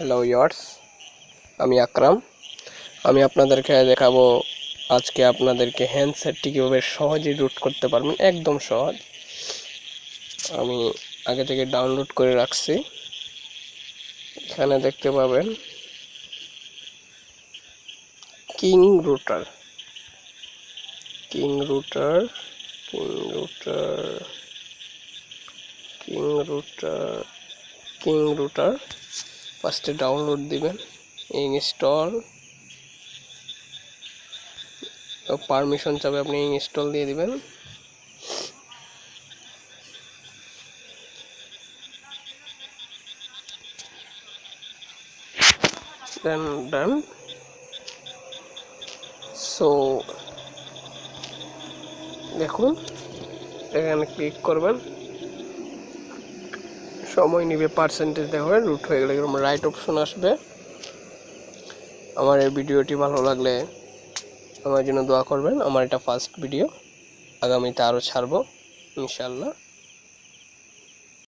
Hello years আমি আকরাম। আমি আপনাদেরকে দেখাবো আজকে আপনাদেরকে হ্যান্ডসেটটি কীভাবে সহজেই রুট করতে পারবেন। একদম সহজ। আমি আগে থেকে ডাউনলোড করে রাখছি। এখানে দেখতে পাবেন king router king router king router king router king router ফার্স্টে ডাউনলোড দিবেন ইনস্টল পারমিশন চাবে আপনি ইনস্টল দিয়ে দিবেন। দেন ডান সো দেখুন, এখানে ক্লিক করবেন। সময় নিবে পার্সেন্টেজ দেখাবে রুট হয়ে গেলে এরকম রাইট অপশন আসবে। আমার এই ভিডিওটি ভালো লাগলে আমার জন্য দোয়া করবেন। আমার এটা ফার্স্ট ভিডিও আগামীতে আরও ছাড়বো ইনশাল্লাহ